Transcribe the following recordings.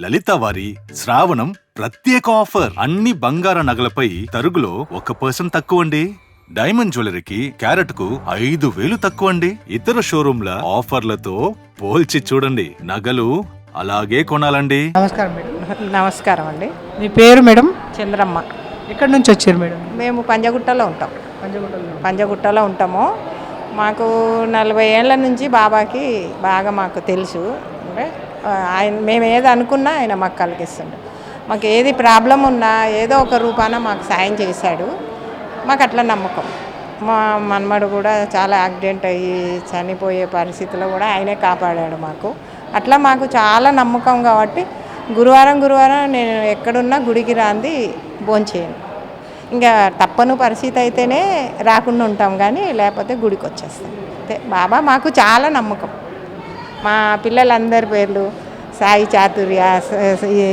లలిత వారి శ్రావణం ప్రత్యేక ఆఫర్. అన్ని బంగార నగలపై తరుగులో ఒక పర్సెంట్ తక్కువ అండి డైమండ్ జ్యువెలరీకి క్యారెట్కు ఐదు వేలు తక్కువ అండి ఇతర షోరూంల ఆఫర్లతో పోల్చి చూడండి. నగలు అలాగే కొనాలండి. నమస్కారం మేడం. నమస్కారం అండి. మీ పేరు మేడం? చంద్రమ్మ. ఎక్కడి నుంచి వచ్చారు మేడం? మేము పంజగుట్టలో ఉంటాం. పంచగుట్టలో పంజగుట్టలో ఉంటాము. మాకు నలభై ఏళ్ళ నుంచి బాబాకి బాగా మాకు తెలుసు. అంటే ఆయన మేము ఏది అనుకున్నా ఆయన మాకు కలిగిస్తుండే. మాకు ఏది ప్రాబ్లం ఉన్నా ఏదో ఒక రూపాన మాకు సాయం చేశాడు. మాకు అట్లా నమ్మకం. మా మనమడు కూడా చాలా యాక్సిడెంట్ అయ్యి చనిపోయే పరిస్థితిలో కూడా ఆయనే కాపాడాడు మాకు. అట్లా మాకు చాలా నమ్మకం కాబట్టి గురువారం గురువారం నేను ఎక్కడున్నా గుడికి రాంది భోంచేయను. ఇంకా తప్పను పరిస్థితి అయితేనే రాకుండా ఉంటాం కానీ లేకపోతే గుడికి వచ్చేస్తాం అంతే బాబా మాకు చాలా నమ్మకం. మా పిల్లలందరి పేర్లు సాయి చాతుర్య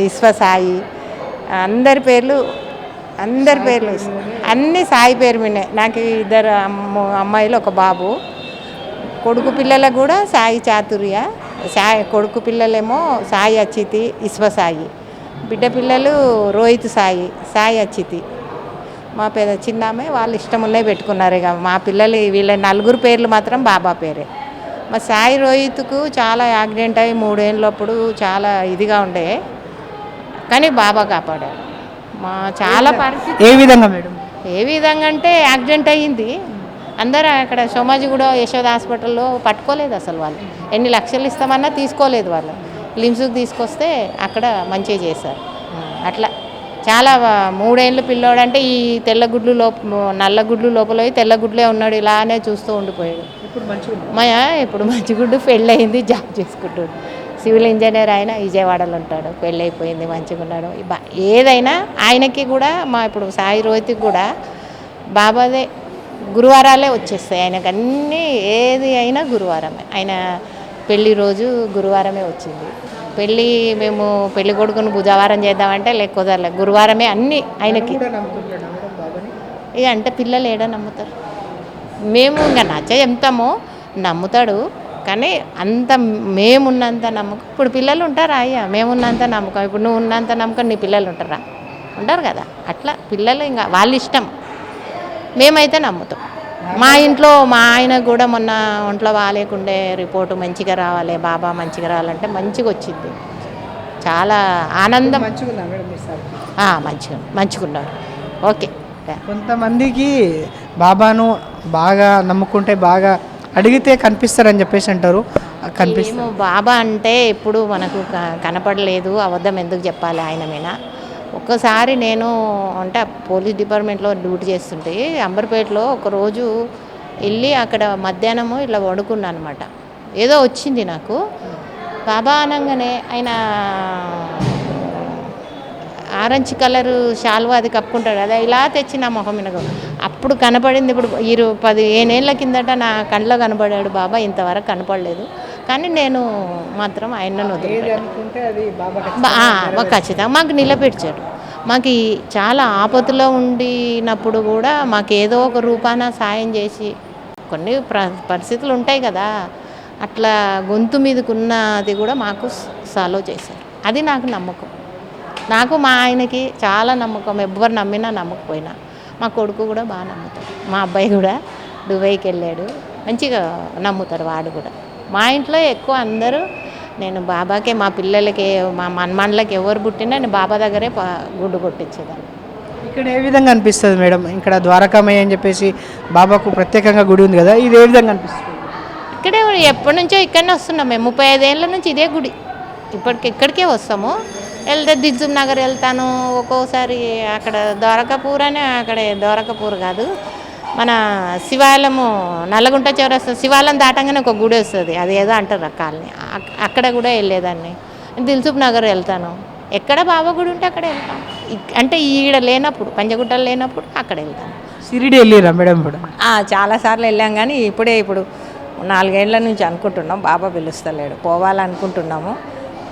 విశ్వ సాయి అందరి పేర్లు అందరి పేర్లు అన్ని సాయి పేరు మీనే నాకు ఇద్దరు అమ్మ అమ్మాయిలు ఒక బాబు. కొడుకు పిల్లలకు కూడా సాయి చాతుర్య సాయి కొడుకు పిల్లలేమో సాయి అచ్చితి విశ్వ సాయి. బిడ్డ పిల్లలు రోహిత్ సాయి సాయి అచ్చితి. మా పెద్ద చిన్నామే వాళ్ళు ఇష్టముల్లే పెట్టుకున్నారు ఇక. మా పిల్లలు వీళ్ళ నలుగురు పేర్లు మాత్రం బాబా పేరే. మా సాయి రోహిత్కు చాలా యాక్సిడెంట్ అయ్యి మూడేళ్ళప్పుడు చాలా ఇదిగా ఉండే. కానీ బాబా కాపాడాడు మా చాలా పరిస్థితి ఏ విధంగా మేడం? ఏ విధంగా అంటే యాక్సిడెంట్ అయ్యింది. అందరూ అక్కడ సోమాజిగూడ యశోద హాస్పిటల్లో పట్టుకోలేదు అసలు వాళ్ళు. ఎన్ని లక్షలు ఇస్తామన్నా తీసుకోలేదు వాళ్ళు. లిమ్స్కి తీసుకొస్తే అక్కడ మంచిగా చేశారు. అట్లా చాలా మూడేళ్ళు పిల్లోడు అంటే ఈ తెల్లగుడ్లు లోప నల్లగుడ్లు లోపల పోయి తెల్లగుడ్లే ఉన్నాడు. ఇలానే చూస్తూ ఉండిపోయాడు. మా ఇప్పుడు మంచిగుడ్డు పెళ్ళయింది జాబ్ చేసుకుంటాడు. సివిల్ ఇంజనీర్ ఆయన విజయవాడలో ఉంటాడు. పెళ్ళైపోయింది మంచిగా ఉన్నాడు. ఏదైనా ఆయనకి కూడా మా ఇప్పుడు సాయి రోహిత్కి కూడా బాబాదే గురువారాలే వచ్చేస్తాయి. ఆయనకు అన్నీ ఏది అయినా గురువారమే. ఆయన పెళ్ళి రోజు గురువారమే వచ్చింది. పెళ్ళి మేము పెళ్ళి కొడుకుని బుధవారం చేద్దామంటే లేకపోతే గురువారమే అన్నీ ఆయనకి. ఇక అంటే పిల్లలు ఏడా నమ్ముతారు? మేము ఇంకా నచ్చ చెప్తాము నమ్ముతాడు. కానీ అంత మేమున్నంత నమ్మకం ఇప్పుడు పిల్లలు ఉంటారా అయ్యా? మేమున్నంత నమ్మకం. ఇప్పుడు నువ్వు ఉన్నంత నమ్మకం నీ పిల్లలు ఉంటారా? ఉంటారు కదా. అట్లా పిల్లలు ఇంకా వాళ్ళ ఇష్టం మేమైతే నమ్ముతాం. మా ఇంట్లో మా ఆయన కూడా మొన్న ఒంట్లో బాగాలేకుండే రిపోర్టు మంచిగా రావాలి బాబా మంచిగా రావాలంటే మంచిగా వచ్చింది. చాలా ఆనందం. మంచిగా మంచిగా ఓకే. కొంతమందికి బాబాను బాగా నమ్ముకుంటే బాగా అడిగితే కనిపిస్తారని చెప్పేసి అంటారు. కనిపిస్తారు ఏమో బాబా అంటే ఎప్పుడు మనకు కనపడలేదు అబద్ధం ఎందుకు చెప్పాలి ఆయన మీద? ఒక్కసారి నేను అంటే పోలీస్ డిపార్ట్మెంట్లో డ్యూటీ చేస్తుంటే అంబర్పేటలో ఒకరోజు వెళ్ళి అక్కడ మధ్యాహ్నము ఇట్లా వండుకున్నాను అనమాట ఏదో వచ్చింది నాకు. బాబా అనగానే ఆయన ఆరెంజ్ కలర్ షాల్వా అది కప్పుకుంటాడు. అదే ఇలా తెచ్చి నా మొహం మీద అప్పుడు కనపడింది ఇప్పుడు ఇరు పది ఏళ్ళ కిందట నా కళ్ళలో కనపడాడు బాబా. ఇంతవరకు కనపడలేదు. కానీ నేను మాత్రం ఆయనను ఏది వదిలి అనుకుంటే అది బాబా బా- ఆ, మాకు ఖచ్చితంగా మాకు నిలబెట్టాడు మాకు చాలా ఆపదలో ఉండినప్పుడు కూడా మాకు ఏదో ఒక రూపాన సాయం చేసి కొన్ని ప్ర పరిస్థితులు ఉంటాయి కదా అట్లా గొంతు మీదకున్నది కూడా మాకు సాల్వ్ చేశారు. అది నాకు నమ్మకం. నాకు మా ఆయనకి చాలా నమ్మకం. ఎవ్వరు నమ్మినా నమ్మకపోయినా. మా కొడుకు కూడా బాగా నమ్ముతాడు. మా అబ్బాయి కూడా దుబాయ్కి వెళ్ళాడు. మంచిగా నమ్ముతాడు వాడు కూడా. మా ఇంట్లో ఎక్కువ అందరూ నేను బాబాకే మా పిల్లలకి మా మన్మన్లకి ఎవరు పుట్టినా నేను బాబా దగ్గరే గుడ్డు కొట్టించేదాన్ని. ఇక్కడ ఏ విధంగా అనిపిస్తుంది మేడం? ఇక్కడ ద్వారకామయ్య అని చెప్పేసి బాబాకు ప్రత్యేకంగా గుడి ఉంది కదా ఇది ఏ విధంగా అనిపిస్తుంది? ఇక్కడే ఎప్పటి నుంచో ఇక్కడనే వస్తున్నాం మేము. ముప్పై ఐదేళ్ళ నుంచి ఇదే గుడి. ఇప్పటికి ఇక్కడికే వస్తాము. వెళ్తే దిజ్జుం నగర్ వెళ్తాను ఒక్కోసారి అక్కడ ద్వారకాపూర్ అని అక్కడ ద్వారకాపూర్ కాదు. మన శివాలయము నల్లగుంట చౌరస్తా శివాలయం దాటంగానే ఒక గుడి వస్తుంది. అది ఏదో అంటారు ఆ కాలనీ. అక్- అక్కడ కూడా వెళ్ళేదాన్ని. దిల్సుఖ్ నగర్ వెళ్తాను. ఎక్కడ బాబా గుడి ఉంటే అక్కడ వెళ్తాను. అంటే ఈడ లేనప్పుడు పంజగుట్టలు లేనప్పుడు అక్కడ వెళ్తాను. సిరిడి వెళ్ళిరా మేడం ఇప్పుడు చాలాసార్లు వెళ్ళాం కానీ ఇప్పుడే ఇప్పుడు నాలుగేళ్ళ నుంచి అనుకుంటున్నాం. బాబా పిలుస్తలేడు. పోవాలనుకుంటున్నాము.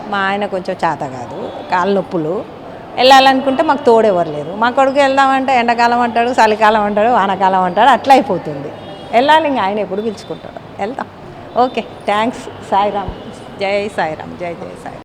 మా ఆయన కొంచెం చేత కాదు. కాళ్ళ నొప్పులు. వెళ్ళాలనుకుంటే మాకు తోడెవరు లేరు. మా కొడుకు వెళ్దామంటే ఎండాకాలం అంటాడు చలికాలం అంటాడు వానాకాలం అంటాడు అట్లా అయిపోతుంది. వెళ్ళాలి ఇంకా ఆయన ఎప్పుడు పిలుచుకుంటాడు. వెళ్దాం. Okay thanks. సాయిరామ్. జై సాయిరామ్ జై జై సాయి